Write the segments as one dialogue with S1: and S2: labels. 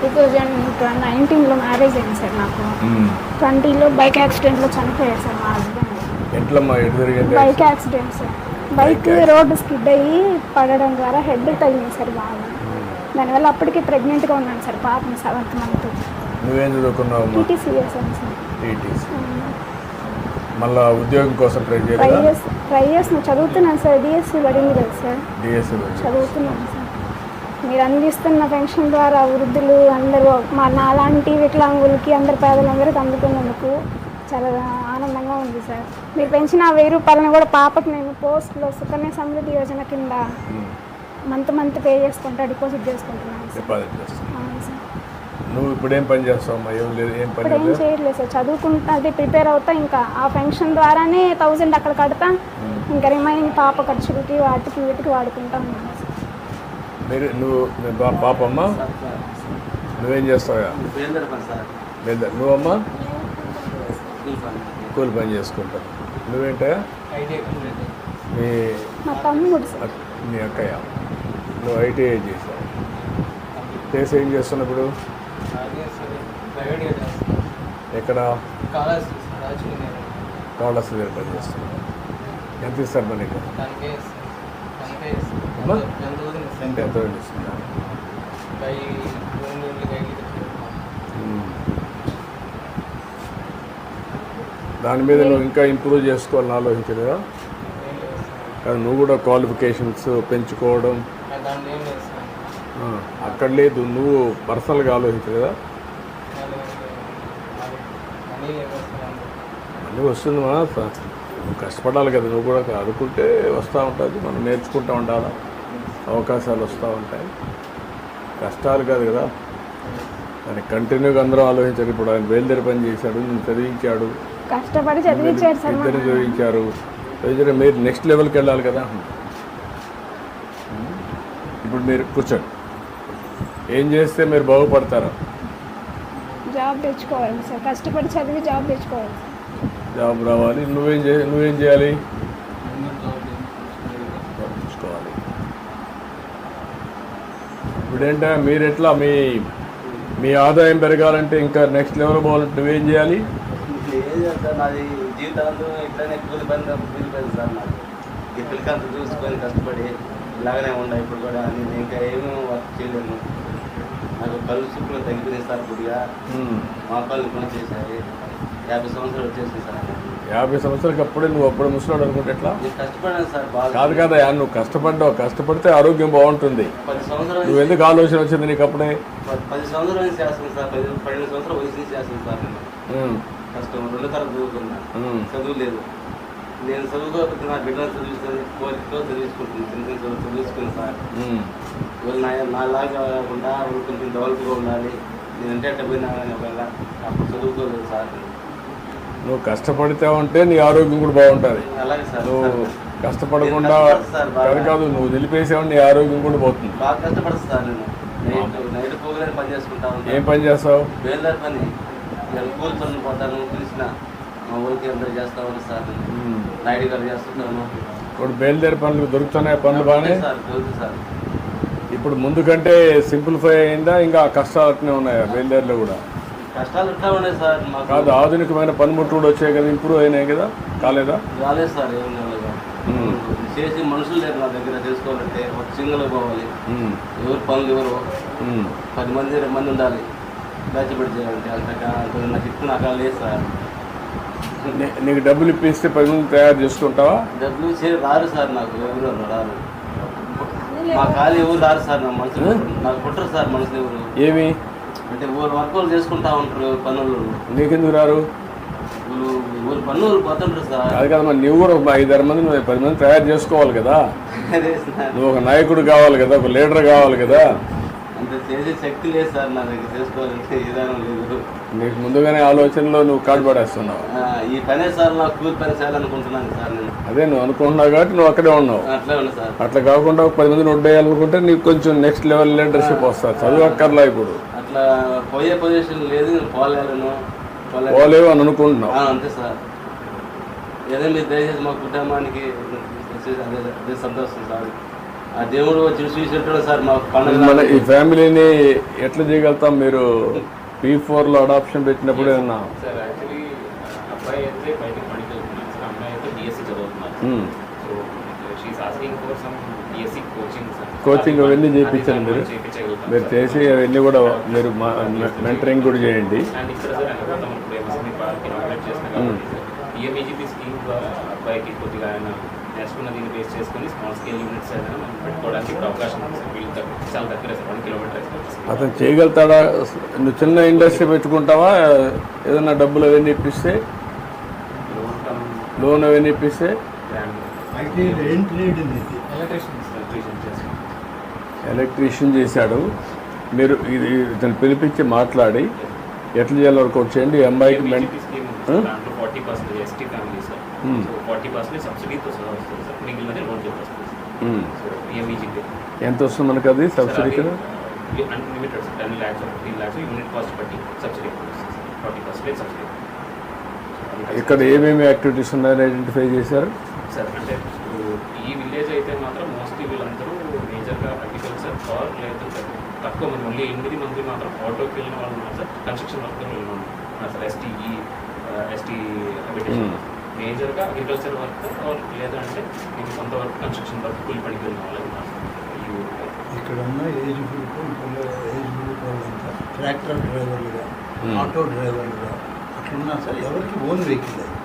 S1: Two thousand నైన్టీన్లో marriage అయింది sir నాకు. ట్వంటీలో బైక్ యాక్సిడెంట్లో చనిపోయారు సార్ మా husband. Bike accident sir. Bike road skid అయ్యి పడడం ద్వారా హెడ్ తగిలింది సార్ బాగా. దానివల్ల అప్పటికి ప్రెగ్నెంట్గా ఉన్నాను సార్ పాపని సెవెంత్ మంత్.
S2: నువ్వేం చదువుకున్నావమ్మా
S1: టీటీసీ చేశాను సార్.
S2: మళ్ళా ఉద్యోగం కోసం ట్రై
S1: చేసి ట్రై చేసిన చదువుతున్నాను సార్ డిఎస్సి పడింది కదా సార్.
S2: డిఎస్సి
S1: చదువుతున్నాను సార్. మీరు అందిస్తున్న పెన్షన్ ద్వారా వృద్ధులు అందరూ మా నాలాంటి వికలాంగులకి అందరి పేదలందరికీ అందుతున్నందుకు చాలా ఆనందంగా ఉంది సార్. మీరు పెంచిన ఆ వెయ్యి రూపాయలను కూడా పాపకు నేను పోస్ట్లో సుకన్య సమృద్ధి యోజన కింద మంత్ మంత్ పే చేసుకుంటా డిపాజిట్ చేసుకుంటున్నాను సార్.
S2: నువ్వు ఇప్పుడు ఏం పని చేస్తావమ్మా ఏం లేదు ఏం పని
S1: ఇప్పుడు ఏం
S2: లేదు?
S1: చేయట్లేదు సార్. చదువుకుంటా అది ప్రిపేర్ అవుతా ఇంకా. ఆ పెన్షన్ ద్వారానే థౌజండ్ అక్కడ కడతా. ఇంకా రిమైనింగ్ పాప ఖర్చులకి వాటికి వీటికి వాడుకుంటా ఉన్నాను
S2: మీరు నువ్వు మీ బా పాపమ్మ నువ్వేం చేస్తావా
S3: బేందర్ పని సార్
S2: లేదా నువ్వమ్మా? కూలి పని చేసుకుంటావు. నువ్వేంటా? మీ
S1: మా
S2: అక్కయ్య. నువ్వు ఐటీఐ చేసావు. చేసి ఏం చేస్తున్నప్పుడు ఎక్కడ? కాళస్ దగ్గర పని చేస్తున్నావు. ఎంత ఇస్తారు మనకి ఇస్తున్నారు దాని మీద నువ్వు ఇంకా ఇంప్రూవ్ చేసుకోవాలని ఆలోచించలేదా? కానీ నువ్వు కూడా క్వాలిఫికేషన్స్ పెంచుకోవడం. అక్కడ లేదు నువ్వు పర్సనల్గా ఆలోచించలేదా?
S3: అన్నీ
S2: అన్నీ వస్తుంది మా నువ్వు కష్టపడాలి కదా నువ్వు కూడా అనుకుంటే వస్తూ ఉంటుంది మనం నేర్చుకుంటూ ఉండాలి? అవకాశాలు వస్తూ ఉంటాయి. కష్టాలు కాదు కదా. దాన్ని కంటిన్యూగా అందరూ ఆలోచించారు. ఇప్పుడు ఆయన బయలుదేరి పని చేశాడు నేను చదివించాడు.
S1: కష్టపడి చదివించాడు
S2: ఇద్దరు చదివించారు. చదివించారు. మీరు నెక్స్ట్ లెవెల్కి వెళ్ళాలి కదా. ఇప్పుడు మీరు కూర్చోండి. ఏం చేస్తే మీరు బాగుపడతారు.
S1: జాబ్ తెచ్చుకోవాలి సార్. కష్టపడి చదివి జాబ్ తెచ్చుకోవాలి
S2: జాబ్ రావాలి. నువ్వేం చే నువ్వేం చేయాలి చూసుకోవాలి ఇప్పుడేంటా మీరు ఎట్లా మీ మీ ఆదాయం పెరగాలంటే ఇంకా నెక్స్ట్ లెవెల్ పోవాలంటే నువ్వేం చేయాలి?
S3: ఏం చేస్తాను నాది జీవితాంతం ఇట్లానే కూలి పని కూలి పని సార్ నాకు ఈ పిల్లకంత చూసుకొని కష్టపడి ఇలాగనే ఉన్నా ఇప్పుడు కూడా. నేను ఇంకా ఏమీ వర్క్ చేయలేను. నాకు కళ్ళు చూపులు తగ్గిపోయింది సార్ కొద్దిగా. మా కళ్ళు పని చేశాయి యాభై సంవత్సరాలు వచ్చేసింది సార్
S2: యాభై సంవత్సరాలకి అప్పుడే నువ్వు అప్పుడే ముసలాడు అనుకుంటే ఎట్లా? కాదు కదా నువ్వు కష్టపడ్డావు. కష్టపడితే ఆరోగ్యం బాగుంటుంది. నువ్వు ఎందుకు ఆలోచన వచ్చింది నీకు అప్పుడే?
S3: నేను?
S2: ఉమ్.
S3: కష్టం రెండు తరగతి చదువుకున్నా
S2: ఉమ్.
S3: చదువు లేదు. నేను చదువుకోకపోతే నా బిడ్డలు చదివిస్తాను కోరికతో చదివించుకుంటున్నాను చిన్న చిన్న చదువు చదివించుకున్నాను సార్. వీళ్ళు నా కాకుండా వాళ్ళు కొంచెం డెవలప్గా ఉండాలి. నేను అంటే అట్ట పోయినా కానీ ఒకవేళ అప్పుడు చదువుకోలేదు సార్.
S2: నువ్వు కష్టపడితే ఉంటే నీ ఆరోగ్యం కూడా బాగుంటుంది. నువ్వు కష్టపడకుండా. కాదు కాదు నువ్వు నిలిపేసావు నీ ఆరోగ్యం కూడా పోతుంది. ఏం పని చేస్తావు? ఇప్పుడు బయలుదేరి పనులు దొరుకుతున్నాయి పనులు బాగానే?
S3: సార్ తెలుసు సార్.
S2: ఇప్పుడు ముందు కంటే సింప్లిఫై అయిందా ఇంకా కష్టాలు అట్నే ఉన్నాయా బయలుదేరిలో కూడా?
S3: కష్టాలు ఉన్నాయి సార్?
S2: కాదు ఆధునికమైన పనిముట్లు కూడా వచ్చాయి కదా ఇంప్రూవ్ అయినాయి కదా? కాలేదా?
S3: రాలేదు సార్ ఏం లేదు. చేసి మనుషులు లేరు నా దగ్గర తెలుసుకోవాలంటే ఒక సింగిల్ పోవాలి. ఎవరు పనులు ఎవరు. పది మంది ఇరవై మంది ఉండాలి. దాచిపెట్టి చేయాలంటే అంత నాకు ఇప్పుడు నాకు లేదు సార్.
S2: నీకు డబ్బులు ఇప్పిస్తే పది మంది తయారు చేసుకుంటావా
S3: డబ్బులు చే రారు సార్ నాకు ఎవరు రారు. మా ఖాళీ ఎవరు రారు సార్ నా మనుషులు నాకు పుట్టరు సార్ మనుషులు ఎవరు.
S2: ఏమి?
S3: అంటే ఊరు వర్కులు చేసుకుంటా ఉంటారు పనులు.
S2: నీకెందుకు రారు?
S3: ఊరు పనులు పోతుంటారు సార్.
S2: అది కదా మరి నువ్వు కూడా ఒక ఐదారు మంది నువ్వు పది మంది తయారు చేసుకోవాలి కదా. నువ్వు ఒక నాయకుడు కావాలి కదా ఒక లీడర్ కావాలి కదా.
S3: అంత చేసే శక్తి లేదు సార్ నా దగ్గర చేసుకోవాలంటే విధానం లేదు.
S2: నీకు ముందుగానే ఆలోచనలో నువ్వు కాడు పడేస్తున్నావు
S3: ఈ పనే సార్ నాకు కూలి పని చేయాలనుకుంటున్నాను సార్ నేను.
S2: అదే నువ్వు అనుకుంటున్నావు కాబట్టి నువ్వు అక్కడే ఉన్నావు.
S3: అట్లే ఉంది సార్.
S2: అట్లా కాకుండా పది మందిని వడ్డేయాలనుకుంటే నీకు కొంచెం నెక్స్ట్ లెవెల్ లీడర్షిప్ వస్తుంది. చదువు అక్కర్లా ఇప్పుడు.
S3: అట్లా పోయే పొజిషన్ లేదు నేను పోలేను పోలే
S2: పోలేవు అని అనుకుంటున్నావు.
S3: ఆ, అంతే సార్. ఏదో మీరు దయచేసి మా కుటుంబానికి అదే అదే సంతోషం సార్. ఆ దేవుడు వచ్చి చూసేటాడు సార్ మాకు పండుగ
S2: మన ఈ ఫ్యామిలీని ఎట్లా చేయగలుగుతాం మీరు? పీ ఫోర్లో అడాప్షన్ పెట్టినప్పుడు ఏమన్నా?
S4: సార్ యాక్చువల్లీ అబ్బాయి అయితే బయటకు పనికి వెళ్తున్నాడు. సార్ అమ్మాయి అయితే డిఎస్సి చదువుతున్నారు. So she's asking for some DSC coaching sir
S2: Coaching అవన్నీ చేయించండి మీరు. మీరు చేసి అవన్నీ కూడా మీరు మెంటరింగ్ కూడా చేయండి.
S4: నేర్చుకున్న దీన్ని బేస్ చేసుకొని స్మాల్ స్కేల్ యూనిట్స్ ఏదైనా మనం పెట్టుకోవడానికి ఇప్పుడు అవకాశం ఉంది సార్. వీళ్ళు చాలా దగ్గర సార్. వన్ కిలోమీటర్
S2: అతను చేయగలుగుతాడా? నువ్వు చిన్న ఇండస్ట్రీ పెట్టుకుంటావా? ఏదైనా డబ్బులు అవన్నీ ఇప్పిస్తే? లోన్ అవన్నీ ఇప్పిస్తే?
S5: అయితే
S4: ఎలక్ట్రీషియన్
S2: చేశాడు. మీరు ఇది ఇతను పిలిపించి మాట్లాడి ఎట్లా చేయాలో వర్కౌట్ చేయండి. అమ్మాయికి Hmm.
S4: పిఎంఈజీపీ
S2: ఎంత వస్తుంది మనకు అది సబ్సిడీ కింద
S4: సబ్సిడీ
S2: ఇక్కడ ఏమేమి యాక్టివిటీస్ ఉన్నాయని ఐడెంటిఫై చేశారు?
S4: సార్ అంటే మంది ఓన్లీ ఎనిమిది మంది మాత్రం ఆటోకి వెళ్ళిన వాళ్ళు ఉన్నారు సార్ కన్స్ట్రక్షన్ వర్క్ వెళ్ళిన వాళ్ళు ఉన్నారు సార్ ఎస్టీఈ ఎస్టీ
S2: Hmm.
S4: మేజర్గా అగ్రికల్చర్ వర్క్ ఆర్ లేదంటే మీకు కొంత వర్క్ కన్స్ట్రక్షన్ వర్క్ కూలి పనికి వెళ్ళిన వాళ్ళు ఉన్నారు.
S5: ఇక్కడ ఉన్న ఏజ్ గ్రూప్ ఏజ్ గ్రూప్ వాళ్ళంతా ట్రాక్టర్ డ్రైవర్లుగా
S2: Hmm.
S5: ఆటో డ్రైవర్లుగా అట్లున్నా సార్ ఎవరికి ఓన్ వెహికల్ అది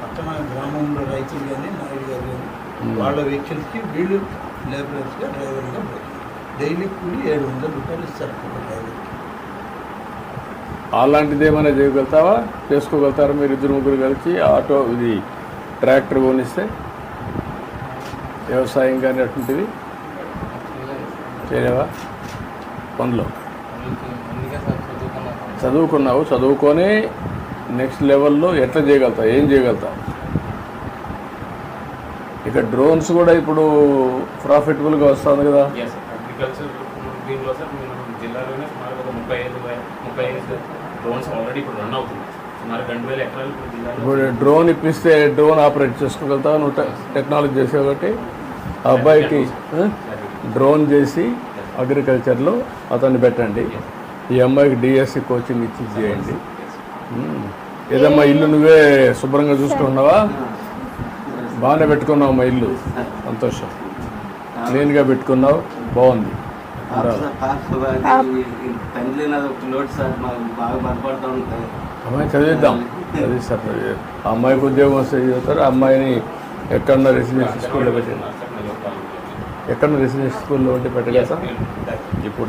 S5: పక్కన గ్రామంలో రైతులు కానీ నాయుడు గారు కానీ
S2: Hmm.
S5: వాళ్ళ వెహికల్స్కి వీళ్ళు లేబరర్స్గా డ్రైవర్గా పోతున్నారు డైలీ కూలి ఏడు వందల రూపాయలు ఇస్తారు ఒక డ్రైవర్కి.
S2: అలాంటిది ఏమైనా చేయగలుగుతావా? చేసుకోగలుగుతారా మీరు ఇద్దరు ముగ్గురు కలిసి ఆటో ఇది ట్రాక్టర్ కొనిస్తే? వ్యవసాయం కానీ అటువంటివి? చేయలేవా? పనులు. చదువుకున్నావు చదువుకొని నెక్స్ట్ లెవెల్లో ఎట్లా చేయగలుగుతావు? ఏం చేయగలుగుతావు? ఇక డ్రోన్స్ కూడా ఇప్పుడు ప్రాఫిటబుల్గా వస్తుంది కదా.
S4: అగ్రికల్చర్ దీనిలో సార్ మేము జిల్లాలోనే సుమారు ఒక ముప్పై ఐదు ముప్పై ఐదు డ్రోన్స్ ఆల్రెడీ ఇప్పుడు రన్ అవుతుంది సుమారు రెండు వేల ఎకరాలు ఇప్పుడు జిల్లాలో
S2: డ్రోన్ ఇప్పిస్తే డ్రోన్ ఆపరేట్ చేసుకోగలుగుతావు? నువ్వు టెక్నాలజీ చేసావు కాబట్టి ఆ అబ్బాయికి? డ్రోన్ చేసి అగ్రికల్చర్లో అతన్ని పెట్టండి. ఈ అమ్మాయికి డిఎస్సి కోచింగ్ ఇచ్చి చేయండి. ఏదమ్మా ఇల్లు నువ్వే శుభ్రంగా చూసుకున్నావా బాగానే పెట్టుకున్నావు మా ఇల్లు. సంతోషం. క్లీన్గా పెట్టుకున్నావు. బాగుంది. అమ్మాయి చదివిద్దాం. చదివిస్తారు అమ్మాయికి ఉద్యోగం వస్తే చదువుతారు ఆ అమ్మాయిని ఎక్కడన్నా రెసిడెన్షియల్ స్కూల్లో పెట్టండి. ఎక్కడ రెసిడెన్షియల్ స్కూల్లో ఉంటే పెట్టగలుగుతా ఇప్పుడు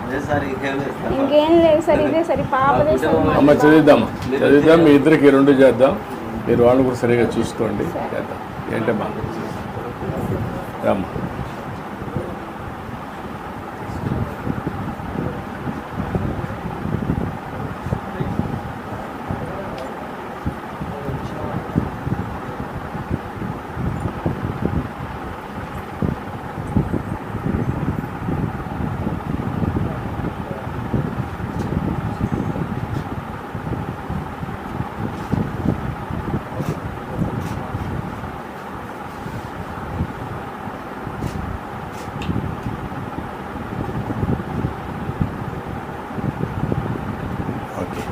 S3: ఇంకేం లేదు సార్.
S1: ఇంకేం లేదు సార్ ఇదే సరే పాపదే సార్
S2: అమ్మ. చదివిద్దాం. చదివిద్దాం మీ ఇద్దరికి రెండు చేద్దాం. మీరు వాళ్ళని కూడా సరిగా చూసుకోండి. చేద్దాం. ఏంటమ్మా? రామ్మా ఓకే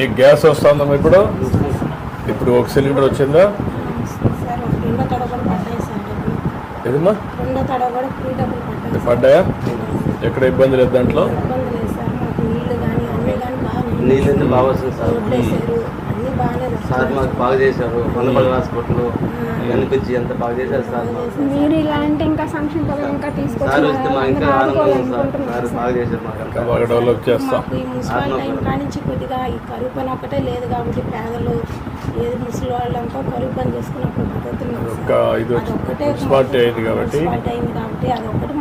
S2: మీకు గ్యాస్ వస్తుందమ్మా ఇప్పుడు? ఇప్పుడు ఒక సిలిండర్ వచ్చిందా?
S6: పడ్డాయి
S2: ఏదమ్మా? ఎక్కడ ఇబ్బంది లేదు దాంట్లో?
S6: బాగా
S3: వస్తుంది సార్. సార్ మాకు బాగా చేశారు. హాస్పిటల్ కనిపించి ఎంత బాగా చేశారు సార్
S1: మీరు ఇలాంటి ఇంకా సంక్షేమ పథకం ఇంకా
S3: సార్ వస్తే మా ఇంకా ఆనందం ఉంది సార్ సార్
S1: తీసుకొచ్చి
S3: బాగా చేశారు మాకు
S2: ఇంకా బాగా డెవలప్ చేస్తాం.
S6: కానించి కొద్దిగా ఈ కరువు పని ఒకటే లేదు కాబట్టి పేదలు ఏది ముసలి వాళ్ళంతా కరువు పని చేసుకున్నప్పుడు
S2: మున్సిపాలిటీ అయింది కాబట్టి
S6: అయింది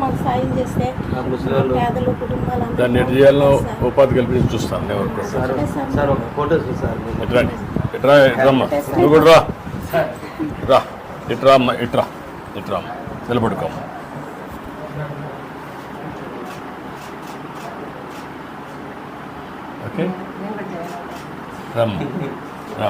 S6: మాకు సాయం చేస్తే
S3: ఆ ముసలి వాళ్ళు
S6: పేదలు కుటుంబాలు
S2: దాన్ని ఎటు చేయాలో ఉపాధి కల్పించి చూస్తాను నేను ఊరుకో.
S3: Sir sir. ఒక ఫోటో చూసి సార్.
S2: ఇట్రా ఇట్రా ఇట్రమ్మా నువ్వు కూడా రా. రా. ఇట్రా అమ్మా ఇట్రా ఇట్రా అమ్మా నిలబడుకోమ్మా ఓకే రమ్మా. రా.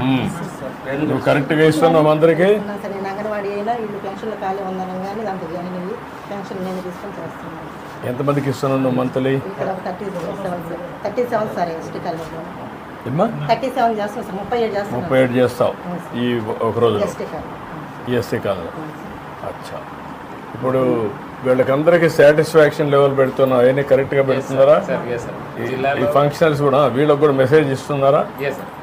S2: నువ్వు కరెక్ట్గా ఇస్తున్నావు అందరికీ.
S7: సరే నేను అంగన్వాడీ అయినా వీళ్ళు పెన్షన్లు ఖాళీ ఉందనం కానీ దాంట్లో జాయిన్ అయ్యి పెన్షన్ నేను తీసుకొని చేస్తున్నాను.
S2: ఎంతమందికి ఇస్తున్నావు నువ్వు మంత్లీ?
S7: ఇక్కడ ఒక thirty seven thirty seven sir ST కాలేజ్లో.
S2: ఏమ్మా?
S7: థర్టీ సెవెన్ చేస్తాను సార్ ముప్పై ఏడు చేస్తాను
S2: ముప్పై ఏడు చేస్తావు ఈ ఒక రోజులో?
S7: ఎస్టీ కాలేజ్
S2: అచ్చా. ఇప్పుడు వీళ్ళకందరికీ సాటిస్ఫాక్షన్ లెవెల్ పెడుతున్నావు. అవన్నీ కరెక్ట్గా పెడుతున్నారా?
S4: సార్ ఎస్ సార్
S2: ఈ- ఫంక్షనల్స్ కూడా వీళ్ళకి కూడా మెసేజ్ ఇస్తున్నారా?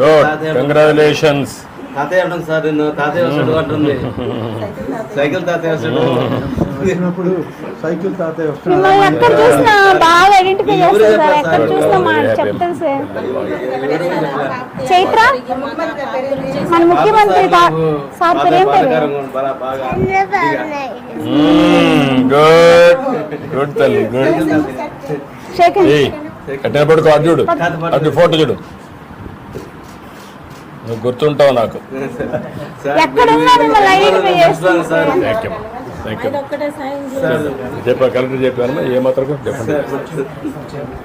S2: Good. Congratulations
S3: తాతయ్య అంటుంది సార్ నిన్ను తాతయ్య వస్తాడు అంటుంది. సైకిల్ తాతయ్య వస్తాడు.
S5: సైకిల్ తాతయ్య వస్తున్నాడు.
S1: మిమ్మల్ని ఎక్కడ చూసినా బాగా ఐడెంటిఫై చేస్తారు సార్. ఎక్కడ చూసినా మా చెప్తాను సార్. చైత్ర? మన ముఖ్యమంత్రి తా- సార్ పేరు ఏం
S2: గుడ్. గుడ్ తల్లి గుడ్. కట్టిన పడుకో అటు చూడు. అటు ఫోటో చూడు. నువ్వు గుర్తుంటావు నాకు.
S3: సార్
S1: ఎక్కడ ఉన్నా మిమ్మల్ని ఐడెంటిఫై చేస్తాను
S3: సార్.
S2: థ్యాంక్ యూ చెప్పా కలెక్టర్ చెప్పాను ఏ మాత్రం చెప్పండి
S3: సార్.